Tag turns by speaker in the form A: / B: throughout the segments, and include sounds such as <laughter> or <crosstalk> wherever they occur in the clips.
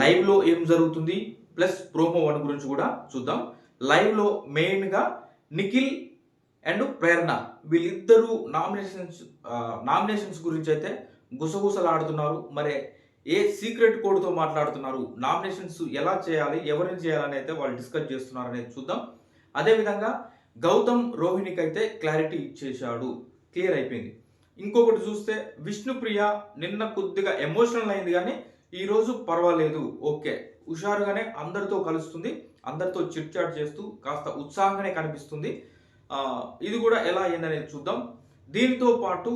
A: లైవ్లో ఏం జరుగుతుంది? ప్లస్ ప్రోమో వన్ గురించి కూడా చూద్దాం. లైవ్లో మెయిన్గా నిఖిల్ అండ్ ప్రేరణ వీళ్ళిద్దరూ నామినేషన్స్ నామినేషన్స్ గురించి అయితే గుసగుసలాడుతున్నారు. మరి ఏ సీక్రెట్ కోడ్తో మాట్లాడుతున్నారు? నామినేషన్స్ ఎలా చేయాలి? ఎవరిని చేయాలని అయితే వాళ్ళు డిస్కస్ చేస్తున్నారు అనేది చూద్దాం. అదేవిధంగా గౌతమ్ రోహిణికి అయితే క్లారిటీ ఇచ్చేశాడు. క్లియర్ అయిపోయింది. ఇంకొకటి చూస్తే విష్ణుప్రియ నిన్న కొద్దిగా ఎమోషనల్ అయింది కానీ ఈరోజు పర్వాలేదు. ఓకే. హుషారుగానే అందరితో కలుస్తుంది. అందరితో చిట్ చాట్ చేస్తూ కాస్త ఉత్సాహంగానే కనిపిస్తుంది. ఇది కూడా ఎలా అయిందనేది చూద్దాం. దీంతో పాటు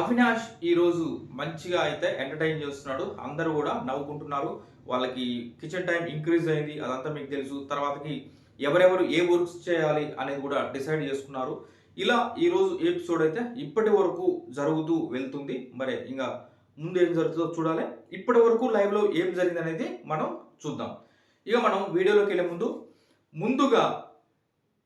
A: అవినాష్ ఈరోజు మంచిగా అయితే ఎంటర్టైన్ చేస్తున్నాడు. అందరూ కూడా నవ్వుకుంటున్నారు. వాళ్ళకి కిచెన్ టైం ఇంక్రీజ్ అయింది. అదంతా మీకు తెలుసు. తర్వాతకి ఎవరెవరు ఏ వర్క్స్ చేయాలి అనేది కూడా డిసైడ్ చేసుకున్నారు. ఇలా ఈరోజు ఎపిసోడ్ అయితే ఇప్పటి వరకు జరుగుతూ వెళ్తుంది. మరి ఇంకా ముందు ఏం జరుగుతుందో చూడాలి. ఇప్పటి వరకు లైవ్లో ఏం జరిగింది అనేది మనం చూద్దాం. ఇక మనం వీడియోలోకి వెళ్ళే ముందు ముందుగా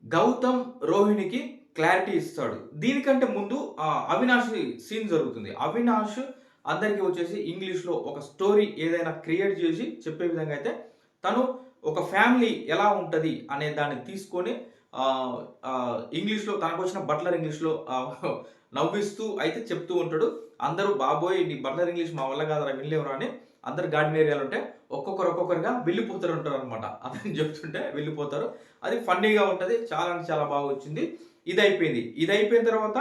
A: గౌతమ్ రోహిణికి క్లారిటీ ఇస్తాడు. దీనికంటే ముందు ఆ, అవినాష్ సీన్ జరుగుతుంది. అవినాష్ అందరికీ వచ్చేసి ఇంగ్లీష్లో ఒక స్టోరీ ఏదైనా క్రియేట్ చేసి చెప్పే విధంగా అయితే తను ఒక ఫ్యామిలీ ఎలా ఉంటుంది అనే దాన్ని తీసుకొని ఇంగ్లీష్లో తనకు వచ్చిన బట్లర్ ఇంగ్లీష్లో నవ్విస్తూ అయితే చెప్తూ ఉంటాడు. అందరూ బాబోయ్ నీ బట్లర్ ఇంగ్లీష్ మా వల్ల కాదరా వినలేవురా అని అందరు గార్డెన్ ఏరియాలు ఉంటే ఒక్కొక్కరు ఒక్కొక్కరుగా వెళ్ళిపోతారు ఉంటారు అనమాట అతను చెప్తుంటే వెళ్ళిపోతారు. అది ఫన్నీగా ఉంటుంది. చాలా అంటే చాలా బాగా వచ్చింది. ఇది అయిపోయింది ఇది అయిపోయిన తర్వాత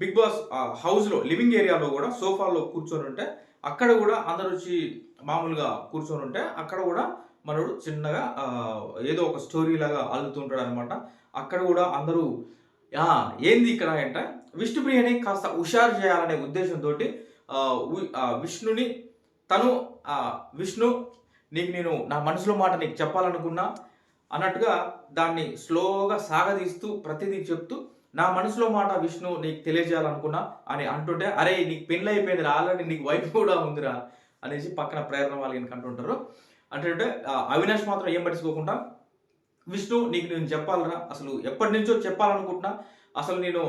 A: బిగ్ బాస్ హౌస్లో లివింగ్ ఏరియాలో కూడా సోఫాలో కూర్చొని ఉంటే అక్కడ కూడా అందరు వచ్చి మామూలుగా కూర్చొని ఉంటే అక్కడ కూడా మనడు చిన్నగా ఏదో ఒక స్టోరీ లాగా అల్లుతుంటాడు అనమాట అక్కడ కూడా అందరూ ఏంది ఇక్కడ? అంటే విష్ణుప్రియని కాస్త హుషారు చేయాలనే ఉద్దేశంతో విష్ణుని తను ఆ, విష్ణు నీకు నేను నా మనసులో మాట నీకు చెప్పాలనుకున్నా అన్నట్టుగా దాన్ని స్లోగా సాగదీస్తూ ప్రతిదీ చెప్తూ నా మనసులో మాట విష్ణు నీకు తెలియజేయాలనుకున్నా అని అంటుంటే అరే నీకు పెళ్ళి అయిపోయిందిరా ఆల్రెడీ నీకు వైఫ్ కూడా ఉందిరా అనేసి పక్కన ప్రేరణ వాళ్ళు అంటుంటారు. అంటే అవినాష్ మాత్రం ఏం పట్టించుకోకుండా విష్ణు నీకు నేను చెప్పాలరా అసలు ఎప్పటి నుంచో చెప్పాలనుకుంటున్నా అసలు నేను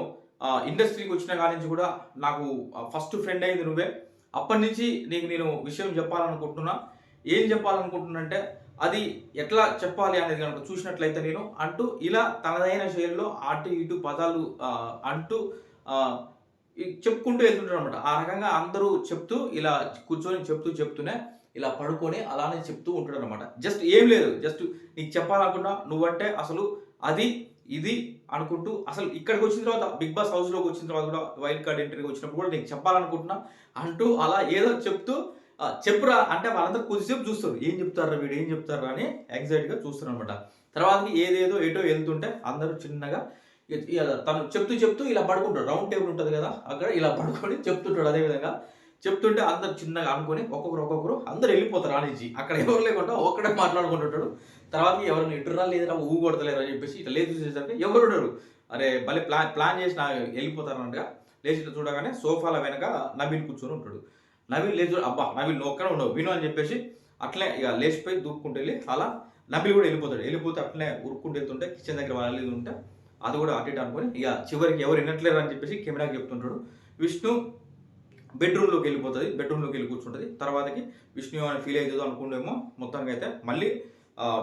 A: ఇండస్ట్రీకి వచ్చిన కాడి నుంచి కూడా నాకు ఫస్ట్ ఫ్రెండ్ అయింది నువ్వే. అప్పటి నుంచి నీకు నేను విషయం చెప్పాలనుకుంటున్నా. ఏం చెప్పాలనుకుంటున్నా అంటే అది ఎట్లా చెప్పాలి అనేది కనుక చూసినట్లయితే నేను అంటూ ఇలా తనదైన శైలిలో అటు ఇటు పదాలు అంటూ చెప్పుకుంటూ వెళ్తుంటారు అనమాట ఆ రకంగా అందరూ చెప్తూ ఇలా కూర్చొని చెప్తూ చెప్తూనే ఇలా పడుకొని అలానే చెప్తూ ఉంటాడు అనమాట జస్ట్ ఏం లేదు. జస్ట్ నీకు చెప్పాలనుకున్నా నువ్వంటే అసలు అది ఇది అనుకుంటూ అసలు ఇక్కడికి వచ్చిన తర్వాత బిగ్ బాస్ హౌస్లోకి వచ్చిన తర్వాత కూడా వైల్డ్ కార్డ్ ఎంట్రీకి వచ్చినప్పుడు కూడా నేను చెప్పాలనుకుంటున్నా అంటూ అలా ఏదో చెప్తూ చెప్పురా అంటే వాళ్ళందరూ కొద్దిసేపు చూస్తారు. ఏం చెప్తారా వీడు ఏం చెప్తారా అని గా చూస్తారు అనమాట తర్వాత ఏదేదో ఏటో వెళ్తుంటే అందరూ చిన్నగా ఇలా తను చెప్తూ చెప్తూ ఇలా పడుకుంటాడు. రౌండ్ టేబుల్ ఉంటుంది కదా అక్కడ ఇలా పడుకొని చెప్తుంటాడు అదే విధంగా. చెప్తుంటే అందరు చిన్నగా అనుకొని ఒక్కొక్కరు ఒక్కొక్కరు అందరు వెళ్ళిపోతారు అనేసి అక్కడ ఎవరు లేకుండా ఒక్కడే మాట్లాడుకుంటుంటాడు. తర్వాత ఎవరిని ఇటురా లేదురా ఊ కొడతలేరు అని చెప్పేసి ఇట్లా లేదు చూసేసరికి ఎవరు ఉండరు. అరే భలే ప్లాన్ ప్లాన్ చేసి నా వెళ్ళిపోతారు లేచి చూడగానే సోఫాల వెనక నవీన్ కూర్చొని ఉంటాడు. నవీన్ లేచి అబ్బా నవీన్ ఒక్కనే ఉండవు. విను అని చెప్పేసి అట్లే ఇక లేచిపోయి దూక్కుంటూ వెళ్ళి అలా నబిల్ కూడా వెళ్ళిపోతాడు. వెళ్ళిపోతే అట్లనే ఉరుక్కుంటూ వెళ్తుంటే కిచెన్ దగ్గర వాళ్ళు ఉంటే అది కూడా అటు ఇటు అనుకొని ఇక చివరికి ఎవరు వినట్లేరు అని చెప్పేసి కెమెరాకి చెప్తుంటాడు. విష్ణు బెడ్రూమ్లోకి వెళ్ళిపోతుంది. బెడ్రూమ్లోకి వెళ్ళి కూర్చుంటుంది. తర్వాతకి విష్ణు ఏమైనా ఫీల్ అవుతుందో అనుకుంటేమో మొత్తానికి అయితే మళ్ళీ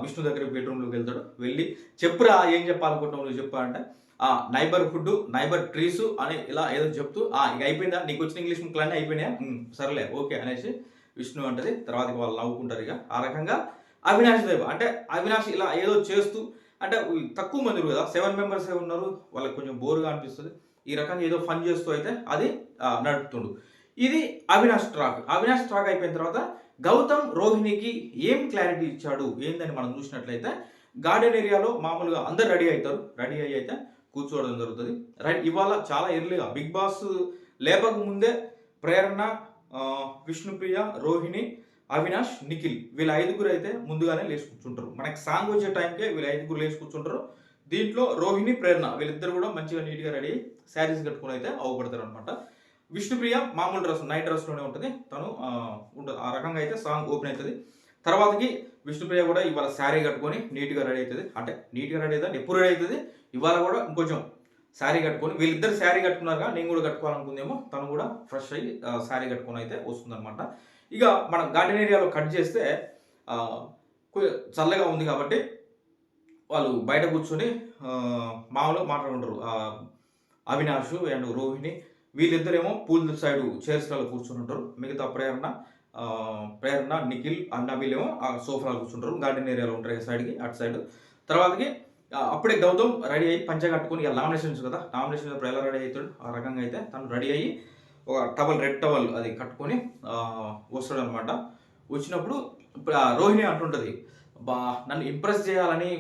A: విష్ణు దగ్గర బెడ్రూమ్లోకి వెళ్తాడు. వెళ్ళి చెప్పురా ఏం చెప్పాలనుకుంటున్నావు నువ్వు చెప్పా అంటే ఆ నైబర్హుడ్ నైబర్ ట్రీస్ అని ఇలా ఏదో చెప్తూ ఆ ఇక అయిపోయిందా? నీకు వచ్చిన ఇంగ్లీష్ ముక్కలన్నీ అయిపోయినాయా? సరేలే ఓకే అనేసి విష్ణు అంటది. తర్వాత వాళ్ళు నవ్వుకుంటారు ఇక. ఆ రకంగా అవినాష్ దేవ్ అంటే అవినాష్ ఇలా ఏదో చేస్తూ అంటే తక్కువ మంది కదా సెవెన్ మెంబర్స్ ఉన్నారు వాళ్ళకి కొంచెం బోరుగా అనిపిస్తుంది. ఈ రకంగా ఏదో ఫన్ చేస్తూ అయితే అది నడుపుతుండు. ఇది అవినాష్ ట్రాక్ అవినాష్ ట్రాక్ అయిపోయిన తర్వాత గౌతమ్ రోహిణికి ఏం క్లారిటీ ఇచ్చాడు ఏందని మనం చూసినట్లయితే గార్డెన్ ఏరియాలో మామూలుగా అందరు రెడీ అవుతారు రెడీ అయ్యి అయితే కూర్చోవడం జరుగుతుంది. రైట్ ఇవాళ చాలా ఎర్లీగా బిగ్ బాస్ లేపక ముందే ప్రేరణ విష్ణుప్రియ రోహిణి అవినాష్ నిఖిల్ వీళ్ళ ఐదుగురు అయితే ముందుగానే లేచి కూర్చుంటారు. మనకి సాంగ్ వచ్చే టైంకే వీళ్ళ ఐదుగురు లేచి కూర్చుంటారు. దీంట్లో రోహిణి ప్రేరణ వీళ్ళిద్దరు కూడా మంచిగా నీట్గా రెడీ శారీస్ కట్టుకుని అయితే అవపడతారు అనమాట విష్ణుప్రియ మామూలు డ్రెస్ నైట్ డ్రెస్లోనే ఉంటుంది. తను ఆ, ఉంటుంది ఆ రకంగా అయితే సాంగ్ ఓపెన్ అవుతుంది. తర్వాతకి విష్ణుప్రియ కూడా ఇవాళ శారీ కట్టుకొని నీట్గా రెడీ అవుతుంది. అంటే నీట్గా రెడీ అవుతుంది ఎప్పుడు రెడీ అవుతుంది? ఇవాళ కూడా ఇంకొంచెం శారీ కట్టుకొని వీళ్ళిద్దరు శారీ కట్టుకున్నారుగా నేను కూడా కట్టుకోవాలనుకుందేమో తను కూడా ఫ్రెష్ అయ్యి శారీ కట్టుకొని అయితే వస్తుందన్నమాట. ఇక మనం గార్డెన్ ఏరియాలో కట్ చేస్తే చల్లగా ఉంది కాబట్టి వాళ్ళు బయట కూర్చొని మామూలుగా మాట్లాడుకుంటారు. అవినాష్ అండ్ రోహిణి. వీళ్ళిద్దరేమో పూల్ సైడ్ చైర్స్లలో కూర్చుని ఉంటారు. మిగతా ప్రేరణ ప్రేరణ నిఖిల్ అన్న వీళ్ళేమో ఆ సోఫాలో కూర్చుంటారు. గార్డెన్ ఏరియాలో ఉంటారు ఈ సైడ్కి అటు సైడ్ తర్వాతకి అప్పుడే గౌతమ్ రెడీ అయ్యి పంచ కట్టుకొని ఇక నామినేషన్స్ కదా నామినేషన్ అప్పుడు ఎలా రెడీ అవుతాడు. ఆ రకంగా అయితే తను రెడీ అయ్యి ఒక టవల్ రెడ్ టవల్ అది కట్టుకొని వస్తాడు అనమాట వచ్చినప్పుడు ఇప్పుడు ఆ రోహిణి అంటుంటుంది బా నన్ను ఇంప్రెస్ చేయాలని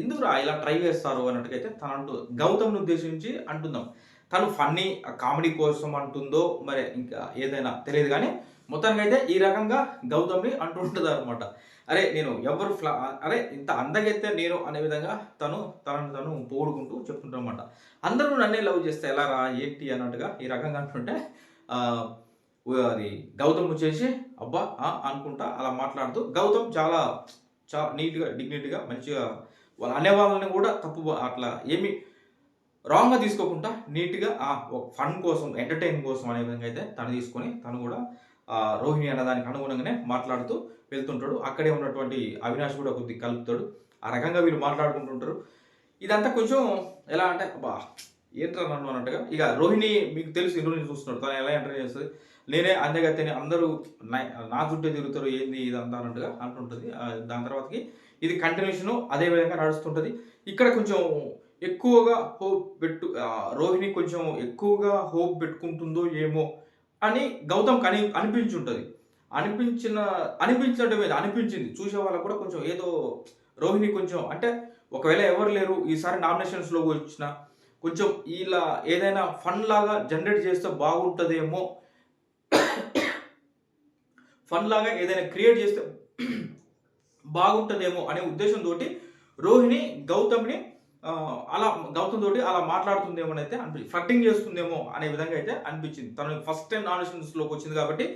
A: ఎందుకు ఇలా ట్రై చేస్తారు? అన్నట్టుగైతే తను అంటూ గౌతమ్ని ఉద్దేశించి అంటుందాం. తను ఫన్నీ కామెడీ కోసం అంటుందో మరి ఇంకా ఏదైనా తెలియదు కానీ మొత్తానికి అయితే ఈ రకంగా గౌతమ్ని అంటుంటుంది అనమాట అరే నేను ఎవరు ఫ్లా అరే ఇంత అందగైతే నేను అనే విధంగా తను తనను తను పోగొడుకుంటూ చెప్తుంటారన్నమాట అందరూ నన్నే లవ్ చేస్తే ఎలా రా ఏంటి అన్నట్టుగా ఈ రకంగా అంటుంటే అది గౌతమ్ వచ్చేసి అబ్బా అనుకుంటా అలా మాట్లాడుతూ గౌతమ్ చాలా చాలా నీట్గా డిగ్నిటీగా మంచిగా వాళ్ళు అనే వాళ్ళని కూడా తప్పు అట్లా ఏమి రాంగ్గా తీసుకోకుండా నీట్గా ఆ ఒక ఫన్ కోసం ఎంటర్టైన్ కోసం అనే విధంగా అయితే తను తీసుకొని తను కూడా ఆ, రోహిణి అన్న దానికి అనుగుణంగానే మాట్లాడుతూ వెళ్తుంటాడు. అక్కడే ఉన్నటువంటి అవినాష్ కూడా కొద్దిగా కలుపుతాడు. ఆ రకంగా వీళ్ళు మాట్లాడుకుంటుంటారు. ఇదంతా కొంచెం ఎలా అంటే అబ్బా ఏంట్రా నన్ను అన్నట్టుగా ఇక రోహిణి మీకు తెలుసు ఈ నేను చూస్తున్నాడు. తను ఎలా ఎంటర్ చేస్తుంది? నేనే అందగత్తెని అందరూ నా- నా చుట్టే తిరుగుతారు ఏంది ఇదంతా అన్నట్టుగా అంటుంటుంది. దాని తర్వాతకి ఇది కంటిన్యూషన్ అదే విధంగా నడుస్తుంటుంది. ఇక్కడ కొంచెం ఎక్కువగా హోప్ పెట్టు రోహిణి కొంచెం ఎక్కువగా హోప్ పెట్టుకుంటుందో ఏమో అని గౌతమ్ కని అనిపించుంటుంది. అనిపించిన అనిపించడం మీద అనిపించింది. చూసే వాళ్ళకు కూడా కొంచెం ఏదో రోహిణి కొంచెం అంటే ఒకవేళ ఎవరు లేరు ఈసారి నామినేషన్స్లో వచ్చిన కొంచెం ఇలా ఏదైనా ఫన్ లాగా జనరేట్ చేస్తే బాగుంటుందేమో ఫన్ లాగా ఏదైనా క్రియేట్ చేస్తే బాగుంటుందేమో అనే ఉద్దేశంతో రోహిణి గౌతమ్ని అలా గౌతమ్ తోటి అలా మాట్లాడుతుందేమో అని అయితే అనిపించింది ఫ్లట్టింగ్ చేస్తుందేమో అనే విధంగా అయితే అనిపించింది. తను ఫస్ట్ టైం నామినేషన్స్లోకి వచ్చింది కాబట్టి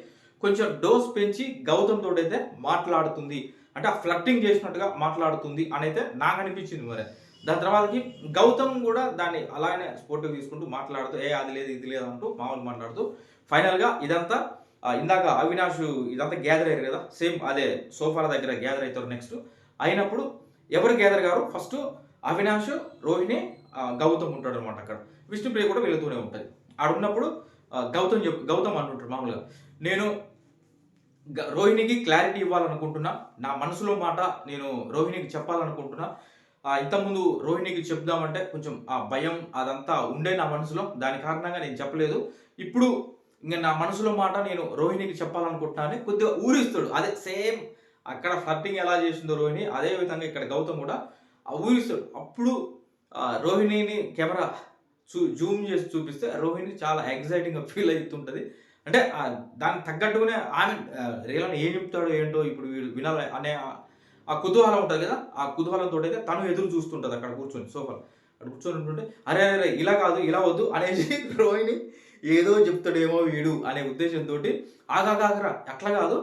A: కొంచెం డోస్ పెంచి గౌతమ్ తోటి అయితే మాట్లాడుతుంది. అంటే ఆ ఫ్లట్టింగ్ చేసినట్టుగా మాట్లాడుతుంది అని అయితే నాకు అనిపించింది మరి. దాని తర్వాతకి గౌతమ్ కూడా దాన్ని అలానే స్పోర్టివ్ తీసుకుంటూ మాట్లాడుతూ ఏ అది లేదు ఇది లేదు అంటూ మామూలు మాట్లాడుతూ ఫైనల్గా ఇదంతా ఇందాక అవినాష్ ఇదంతా గ్యాదర్ అయ్యారు కదా సేమ్ అదే సోఫాల దగ్గర గ్యాదర్ అవుతారు నెక్స్ట్. అయినప్పుడు ఎవరు గ్యాదర్ గారు ఫస్ట్ అవినాష్ రోహిణి గౌతమ్ ఉంటాడు అనమాట అక్కడ. విష్ణుప్రియ కూడా వెళుతూనే ఉంటుంది. ఆడ ఉన్నప్పుడు గౌతమ్ చెప్ గౌతమ్ అంటుంటాడు మామూలుగా నేను గ- రోహిణికి క్లారిటీ ఇవ్వాలనుకుంటున్నా. నా మనసులో మాట నేను రోహిణికి చెప్పాలనుకుంటున్నా. ఇంతకుముందు రోహిణికి చెప్దామంటే కొంచెం ఆ భయం అదంతా ఉండే నా మనసులో. దాని కారణంగా నేను చెప్పలేదు. ఇప్పుడు ఇంకా నా మనసులో మాట నేను రోహిణికి చెప్పాలనుకుంటున్నాను కొద్దిగా ఊరిస్తాడు. అదే సేమ్ అక్కడ ఫ్లర్టింగ్ ఎలా చేసిందో రోహిణి అదే విధంగా ఇక్కడ గౌతమ్ కూడా ఆ ఊరిస్తాడు అప్పుడు రోహిణిని కెమెరా చూ జూమ్ చేసి చూపిస్తే రోహిణి చాలా ఎగ్జైటింగ్గా ఫీల్ అవుతుంటుంది. అంటే దానికి తగ్గట్టుగానే ఆమె రియల్ ఏం చెప్తాడో ఏంటో ఇప్పుడు వీడు వినాలి అనే ఆ- కుతూహలం ఉంటుంది కదా ఆ కుతూహలంతో అయితే తను ఎదురు చూస్తుంటుంది అక్కడ కూర్చొని సోఫా. అక్కడ కూర్చొని ఉంటుంటే అరే అరే అరే, ఇలా కాదు ఇలా వద్దు అనేసి <laughs> రోహిణి ఏదో చెప్తాడేమో వీడు అనే ఉద్దేశంతో ఆగాగాగరా అట్లా కాదు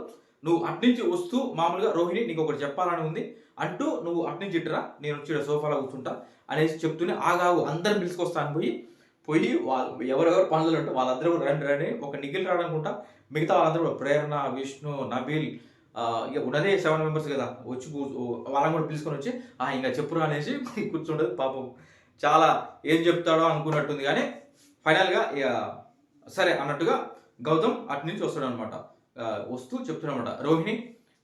A: నువ్వు అట్నుంచి వస్తూ మామూలుగా రోహిణి నీకు ఒకటి చెప్పాలని ఉంది. అంటూ నువ్వు అట్నుంచి ఇట్టురా నేను వచ్చి సోఫాలో కూర్చుంటా అనేసి చెప్తూనే ఆగాగు అందరిని పిలుచుకొస్తాను పోయి పోయి వాళ్ళు ఎవరెవరు పనులు ఉంటే వాళ్ళందరూ కూడా రండి రండి ఒక నిఖిల్ రాడనుకుంటా మిగతా వాళ్ళందరూ కూడా ప్రేరణ విష్ణు నబీల్ ఇక ఉన్నదే సెవెన్ మెంబర్స్ కదా వచ్చి కూ- వాళ్ళని కూడా పిలుచుకొని వచ్చి ఆ ఇంకా చెప్పురా అనేసి <laughs> కూర్చుండదు పాపం. చాలా ఏం చెప్తాడో అనుకున్నట్టుంది కానీ ఫైనల్గా ఇక సరే అన్నట్టుగా గౌతమ్ అటు నుంచి వస్తాడు అనమాట వస్తూ చెప్తున్నాడనమాట రోహిణి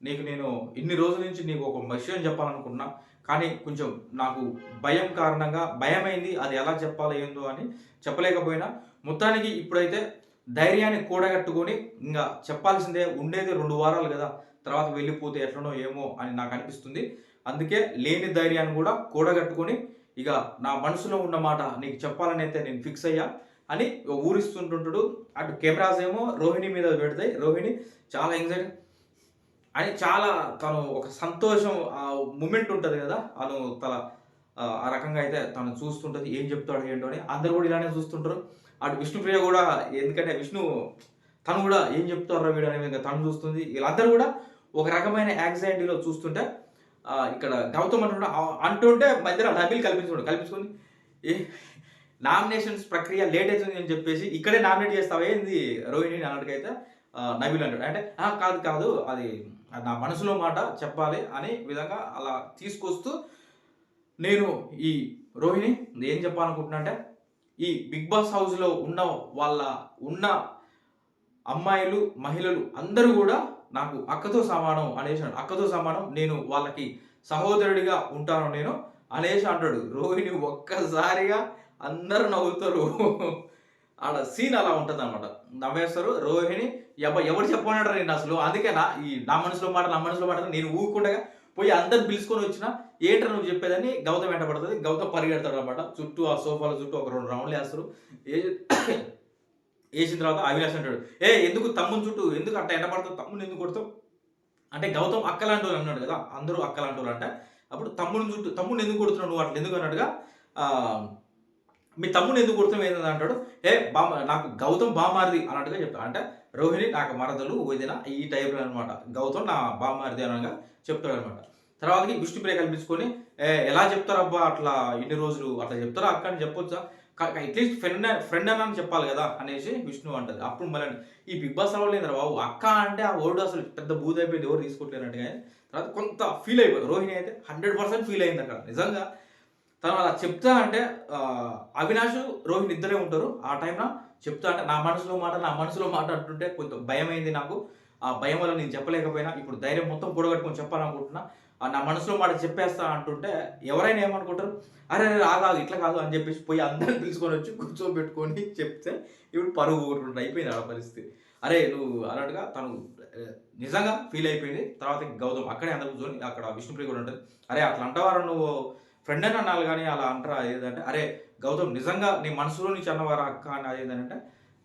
A: నీకు నేను ఇన్ని రోజుల నుంచి నీకు ఒక విషయం చెప్పాలనుకున్నా కానీ కొంచెం నాకు భయం కారణంగా భయమైంది అది ఎలా చెప్పాలో ఏందో అని చెప్పలేకపోయినా మొత్తానికి ఇప్పుడైతే ధైర్యాన్ని కూడగట్టుకొని ఇంకా చెప్పాల్సిందే ఉండేది రెండు వారాలు కదా తర్వాత వెళ్ళిపోతే ఎట్లనో ఏమో అని నాకు అనిపిస్తుంది. అందుకే లేని ధైర్యాన్ని కూడా కూడగట్టుకొని ఇక నా మనసులో ఉన్న మాట నీకు చెప్పాలని అయితే నేను ఫిక్స్ అయ్యా అని ఊరిస్తుంటుంటాడు. అటు కెమెరాస్ ఏమో రోహిణి మీద పెడతాయి. రోహిణి చాలా ఎంజాయ్ అని చాలా తను ఒక సంతోషం ఆ మూమెంట్ ఉంటుంది కదా అను తన ఆ రకంగా అయితే తను చూస్తుంటుంది ఏం చెప్తాడు ఏంటో అని. అందరు కూడా ఇలానే చూస్తుంటారు. అటు విష్ణుప్రియ కూడా ఎందుకంటే విష్ణు తను కూడా ఏం చెప్తారో వీడు అనే విధంగా తను చూస్తుంది. వీళ్ళందరూ కూడా ఒక రకమైన యాంగ్జైటీలో చూస్తుంటే ఇక్కడ గౌతమ్ అంటుంటే అంటుంటే మధ్యలో నబిల్ కల్పించుకోండి కల్పించుకొని ఏ నామినేషన్స్ ప్రక్రియ లేట్ అవుతుంది అని చెప్పేసి ఇక్కడే నామినేట్ చేస్తావా ఏంది రోహిణి? అన్నట్టుగా అయితే నబిల్ అంటాడు. అంటే "ఆ, కాదు కాదు అది నా మనసులో మాట చెప్పాలి అనే విధంగా అలా తీసుకొస్తూ నేను ఈ రోహిణి ఏం చెప్పాలనుకుంటున్నా అంటే ఈ బిగ్ బాస్ హౌస్లో ఉన్న వాళ్ళ ఉన్న అమ్మాయిలు మహిళలు అందరూ కూడా నాకు అక్కతో సమానం అనేసి అక్కతో సమానం నేను వాళ్ళకి సహోదరుడిగా ఉంటాను నేను అనేసి అంటాడు. రోహిణి ఒక్కసారిగా అందరూ నవ్వుతారు. ఆడ సీన్ అలా ఉంటుంది అనమాట నవ్వేస్తారు రోహిణి ఎవ ఎవరు చెప్పన్నాడు నేను అసలు? అందుకే నా ఈ నా మనసులో మాట నా మనసులో మాట నేను ఊరుకుండగా పోయి అందరు పిలుచుకొని వచ్చిన ఏంట్రా నువ్వు చెప్పేదని గౌతమ్ వెంటబడుతుంది గౌతం గౌతమ్ పరిగెడతాడు అనమాట చుట్టూ ఆ సోఫాల చుట్టూ ఒక రెండు రౌండ్లు వేస్తారు. ఏ వేసిన తర్వాత అవినాష్ అంటాడు ఏ ఎందుకు తమ్ముని చుట్టూ? ఎందుకు అట్ట ఎండబడతావు తమ్ముని ఎందుకు కొడతావు? అంటే గౌతమ్ అక్కలాంటి వాళ్ళు అన్నాడు కదా అందరూ అక్కలాంటి వాళ్ళు అంటే. అప్పుడు తమ్ముని చుట్టూ తమ్ముని ఎందుకు కొడుతున్నావు నువ్వు అట్లా ఎందుకు? అన్నట్టుగా మీ తమ్ముని ఎందుకు కొడుతున్నావు అంటాడు? ఏ బా నాకు గౌతమ్ బామారిది అన్నట్టుగా చెప్తాడు. అంటే రోహిణి నాకు మరదలు వదిన ఈ టైప్లో అనమాట గౌతమ్ నా బామారిది అనగా చెప్తాడు అనమాట తర్వాతకి విష్ణుప్రియ కల్పించుకొని ఎలా ఎలా చెప్తారబ్బా అట్లా ఇన్ని రోజులు? అట్లా చెప్తారా అక్క అని చెప్పొచ్చా? అట్లీస్ట్ ఫ్రెండ్ ఫ్రెండ్ అని చెప్పాలి కదా అనేసి విష్ణు అంటది. అప్పుడు మళ్ళీ ఈ బిగ్ బాస్ అవ్వలేదు బాబు. అక్క అంటే ఆ వర్డ్ అసలు పెద్ద బూద్ అయిపోయింది. ఎవరు తీసుకోవట్లేనట్టుగా తర్వాత కొంత ఫీల్ అయిపోయింది. రోహిణి అయితే హండ్రెడ్ పర్సెంట్ ఫీల్ అయింది అక్కడ. నిజంగా తను అలా చెప్తా అంటే అవినాష్ రోహిణి ఇద్దరే ఉంటారు. ఆ టైంలో చెప్తా అంటే నా మనసులో మాట నా మనసులో మాట అంటుంటే కొంత భయం అయింది నాకు. ఆ భయం వల్ల నేను చెప్పలేకపోయినా ఇప్పుడు ధైర్యం మొత్తం కూడగట్టుకొని చెప్పాలనుకుంటున్నా. నా మనసులో మాట చెప్పేస్తా అంటుంటే ఎవరైనా ఏమనుకుంటారు? అరే రాగా ఇట్లా కాదు అని చెప్పేసి పోయి అందరిని పిలుచుకొని వచ్చి కూర్చోబెట్టుకొని చెప్తే ఇప్పుడు పరుగు కొట్టుకుంటూ అయిపోయింది ఆ పరిస్థితి. అరే నువ్వు అన్నట్టుగా తను నిజంగా ఫీల్ అయిపోయింది. తర్వాత గౌతమ్ అక్కడే అందరు కూర్చొని అక్కడ విష్ణుప్రియ కూడా ఉంటుంది. అరే అట్లా అంటవారు నువ్వు? ఫ్రెండ్ అని అనాలి కానీ అలా అంటారా? ఏదంటే అరే గౌతమ్ నిజంగా నీ మనసులో నుంచి అన్నవారా అక్క అని అది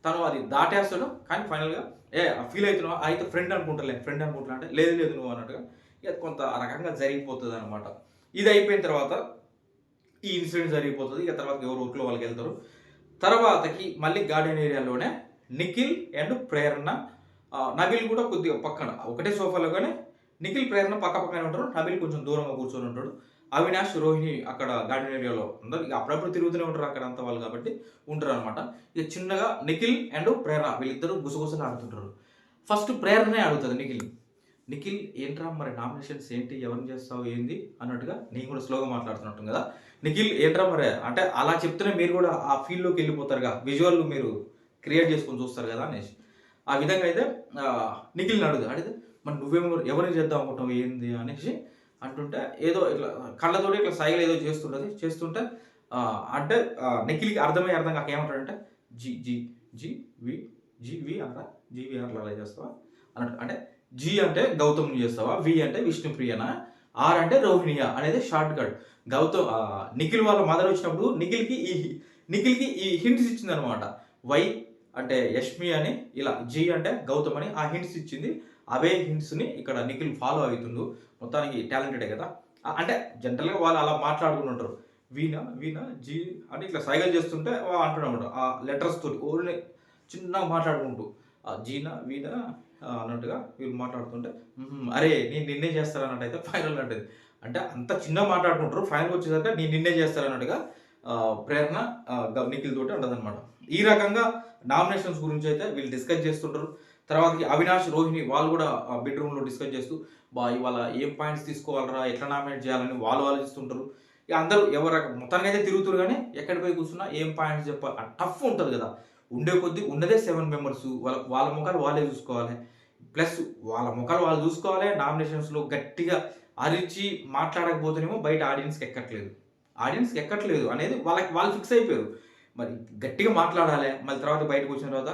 A: తను అది దాటేస్తాడు కానీ ఫైనల్గా ఏ ఫీల్ అవుతున్నావు? అయితే ఫ్రెండ్ అనుకుంటలే ఫ్రెండ్ అనుకుంటున్నా అంటే లేదు లేదు నువ్వు అన్నట్టుగా ఇక కొంత రకంగా జరిగిపోతుంది అనమాట ఇది అయిపోయిన తర్వాత ఈ ఇన్సిడెంట్ జరిగిపోతుంది. ఇక తర్వాత ఎవరు ఊర్లో వాళ్ళకి వెళ్తారు. తర్వాతకి మళ్ళీ గార్డెన్ ఏరియాలోనే నిఖిల్ అండ్ ప్రేరణ నబిల్ కూడా కొద్దిగా పక్కన ఒకటే సోఫాలో కానీ నిఖిల్ ప్రేరణ పక్క పక్కనే ఉంటారు. నబిల్ కొంచెం దూరంగా కూర్చొని ఉంటాడు. అవినాష్ రోహిణి అక్కడ గార్డెన్ ఏరియాలో ఉండరు ఇక అప్పుడప్పుడు తిరుగుతూనే ఉంటారు అక్కడ అంత వాళ్ళు కాబట్టి ఉంటారు అనమాట ఇక చిన్నగా నిఖిల్ అండ్ ప్రేరణ వీళ్ళిద్దరూ గుసగుసలు ఆడుతుంటారు. ఫస్ట్ ప్రేరణనే అడుగుతుంది నిఖిల్. నిఖిల్ ఏంట్రా మరి నామినేషన్స్ ఏంటి? ఎవరిని చేస్తావు? ఏంది? అన్నట్టుగా నేను కూడా స్లోగా మాట్లాడుతున్నట్టు కదా. నిఖిల్ ఏంట్రా మరి? అంటే అలా చెప్తేనే మీరు కూడా ఆ ఫీల్డ్లోకి వెళ్ళిపోతారుగా. విజువల్ మీరు క్రియేట్ చేసుకొని చూస్తారు కదా అనేసి. ఆ విధంగా అయితే నిఖిల్ని అడుగు అడిగితే మరి నువ్వేమో ఎవరిని చేద్దాం అనుకుంటావు ఏంది? అనేసి అంటుంటే ఏదో ఇట్లా కళ్ళతోటి ఇట్లా సైగలు ఏదో చేస్తుంటుంది చేస్తుంటే అంటే నెక్కిలికి నిఖిల్కి అర్థమై అర్థం కాక ఏమంటాడంటే G G G V G V అలా అలా చేస్తావా? అన్నట్టు అంటే జీ అంటే గౌతమ్ చేస్తావా? వి అంటే విష్ణుప్రియనా? ఆర్ అంటే రోహిణియా అనేది షార్ట్ కట్. గౌతమ్ నిఖిల్ వాళ్ళ మదర్ వచ్చినప్పుడు నిఖిల్కి ఈ నిఖిల్కి ఈ హింట్స్ ఇచ్చింది అనమాట వై అంటే యష్మి అని ఇలా జీ అంటే గౌతమ్ అని ఆ హింట్స్ ఇచ్చింది. అవే హింట్స్ని ఇక్కడ నిఖిల్ ఫాలో అవుతుండు. మొత్తానికి టాలెంటెడే కదా. అంటే జనరల్గా వాళ్ళు అలా మాట్లాడుకుని ఉంటారు. వీణ వీణ జీ అని ఇట్లా సైగల్ చేస్తుంటే అంటున్నాడు ఆ లెటర్స్ తోటి ఓన్లీ చిన్నగా మాట్లాడుకుంటూ. ఆ జీనా వీణా అన్నట్టుగా వీళ్ళు మాట్లాడుతుంటే అరే నేను నిన్నే చేస్తాను అన్నట్టు అయితే ఫైనల్ అంటది. అంటే అంత చిన్నగా మాట్లాడుకుంటారు. ఫైనల్ వచ్చేసరికి నేను నిన్నే చేస్తాను అన్నట్టుగా ప్రేరణ గ- నిఖిల్ తోటి ఉండదు అనమాట ఈ రకంగా నామినేషన్స్ గురించి అయితే వీళ్ళు డిస్కస్ చేస్తుంటారు. తర్వాతకి అవినాష్ రోహిణి వాళ్ళు కూడా బెడ్రూమ్లో డిస్కస్ చేస్తూ బా ఇవాళ ఏం పాయింట్స్ తీసుకోవాలరా? ఎట్లా నామినేట్ చేయాలని వాళ్ళు ఆలోచిస్తుంటారు. ఇక అందరూ ఎవరు మొత్తానికి అయితే తిరుగుతారు కానీ ఎక్కడ పోయి కూర్చున్నా ఏం పాయింట్స్ చెప్పాలి టఫ్ ఉంటుంది కదా. ఉండే కొద్దీ ఉన్నదే సెవెన్ మెంబర్స్ వాళ్ళ వాళ్ళ ముఖాలు వాళ్ళే చూసుకోవాలి. ప్లస్ వాళ్ళ ముఖాలు వాళ్ళు చూసుకోవాలి నామినేషన్స్లో గట్టిగా అరిచి మాట్లాడకపోతేనేమో బయట ఆడియన్స్కి ఎక్కట్లేదు. ఆడియన్స్కి ఎక్కట్లేదు అనేది వాళ్ళకి వాళ్ళు ఫిక్స్ అయిపోయారు. మరి గట్టిగా మాట్లాడాలి మళ్ళీ తర్వాత బయటకు వచ్చిన తర్వాత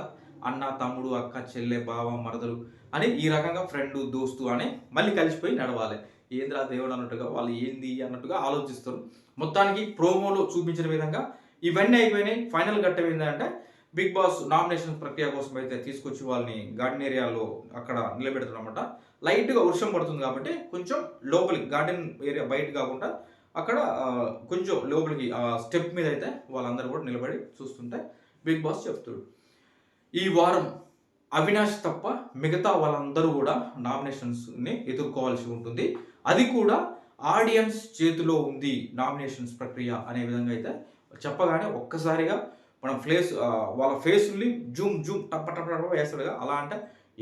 A: అన్న తమ్ముడు అక్క చెల్లె బావ మరదలు అని ఈ రకంగా ఫ్రెండ్ దోస్తు అని మళ్ళీ కలిసిపోయి నడవాలి. ఏంద్రా దేవుడు అన్నట్టుగా వాళ్ళు ఏంది అన్నట్టుగా ఆలోచిస్తారు. మొత్తానికి ప్రోమోలో చూపించిన విధంగా ఇవన్నీ అయిపోయినాయి. ఫైనల్ ఘట్టం ఏంటంటే బిగ్ బాస్ నామినేషన్ ప్రక్రియ కోసం అయితే తీసుకొచ్చి వాళ్ళని గార్డెన్ ఏరియాలో అక్కడ నిలబెడుతున్నమాట లైట్గా వర్షం పడుతుంది కాబట్టి కొంచెం లోపలికి గార్డెన్ ఏరియా బయట కాకుండా అక్కడ కొంచెం లోపలికి స్టెప్ మీద అయితే వాళ్ళందరూ కూడా నిలబడి చూస్తుంటే బిగ్ బాస్ చెప్తాడు. ఈ వారం అవినాష్ తప్ప మిగతా వాళ్ళందరూ కూడా నామినేషన్స్ని ఎదుర్కోవాల్సి ఉంటుంది. అది కూడా ఆడియన్స్ చేతిలో ఉంది నామినేషన్స్ ప్రక్రియ అనే విధంగా అయితే చెప్పగానే ఒక్కసారిగా మనం ఫేస్ వాళ్ళ ఫేస్ని జూమ్ జూమ్ టప్ప టప్ప టప్ప వేస్తాడుగా అలా అంటే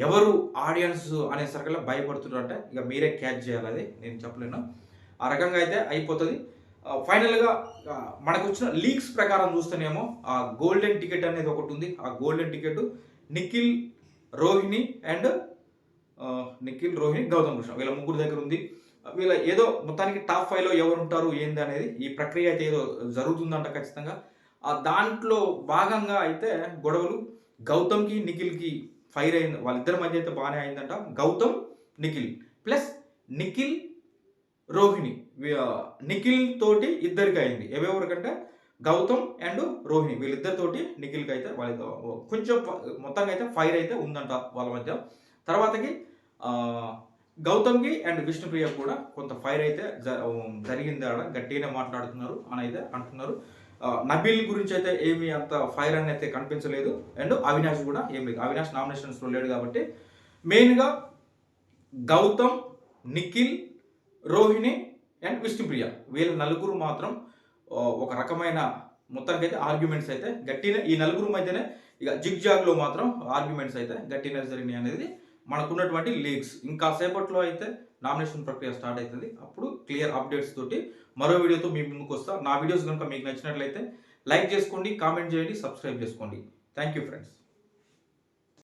A: ఎవరు ఆడియన్స్ అనేసరికల్లా భయపడుతున్నారు ఇక మీరే క్యాచ్ చేయాలి అది. నేను చెప్పలేను. ఆ రకంగా అయితే అయిపోతుంది. ఫైనల్గా మనకు వచ్చిన లీక్స్ ప్రకారం చూస్తేనేమో ఆ గోల్డెన్ టికెట్ అనేది ఒకటి ఉంది. ఆ golden ticket Nikhil Rohini and Nikhil Rohini Gautam Krishna. వీళ్ళ ముగ్గురు దగ్గర ఉంది. వీళ్ళ ఏదో మొత్తానికి టాప్ ఫైవ్లో ఎవరు ఉంటారు ఏంది అనేది ఈ ప్రక్రియ అయితే ఏదో జరుగుతుందంట ఖచ్చితంగా. ఆ దాంట్లో భాగంగా అయితే గొడవలు గౌతమ్కి నిఖిల్కి ఫైర్ అయింది. వాళ్ళిద్దరి మధ్య అయితే బాగానే అయిందంట. గౌతమ్ నిఖిల్. ప్లస్ నిఖిల్ రోహిణి. నిఖిల్ తోటి ఇద్దరికి అయింది ఎవరెవరికంటే గౌతమ్ అండ్ రోహిణి. వీళ్ళిద్దరితోటి నిఖిల్కి అయితే వాళ్ళ కొంచెం మొత్తంగా అయితే ఫైర్ అయితే ఉందంట వాళ్ళ మధ్య. తర్వాతకి గౌతమ్కి అండ్ విష్ణుప్రియ కూడా కొంత ఫైర్ అయితే జ- జరిగింది ఆడ. గట్టిగానే మాట్లాడుతున్నారు అని అయితే అంటున్నారు. నబీల్ నబిల్ గురించి అయితే ఏమి అంత ఫైర్ అని అయితే కనిపించలేదు. అండ్ అవినాష్ కూడా ఏం లేదు అవినాష్ నామినేషన్స్లో లేడు కాబట్టి మెయిన్గా గౌతమ్ నిఖిల్ రోహిణి అండ్ విష్ణుప్రియ. వీళ్ళ నలుగురు మాత్రం ఒక రకమైన మొత్తానికి అయితే ఆర్గ్యుమెంట్స్ అయితే గట్టిన ఈ నలుగురు మధ్యనే ఇక జిగ్ జాగ్లో మాత్రం ఆర్గ్యుమెంట్స్ అయితే గట్టిగా జరిగినాయి అనేది మనకున్నటువంటి లీగ్స్ ఇంకా సేపట్లో అయితే నామినేషన్ ప్రక్రియ స్టార్ట్ అవుతుంది. అప్పుడు క్లియర్ అప్డేట్స్ తోటి మరో వీడియోతో మీ ముందుకు వస్తా. నా వీడియోస్ కనుక మీకు నచ్చినట్లయితే లైక్ చేసుకోండి కామెంట్ చేయండి సబ్స్క్రైబ్ చేసుకోండి. Thank you friends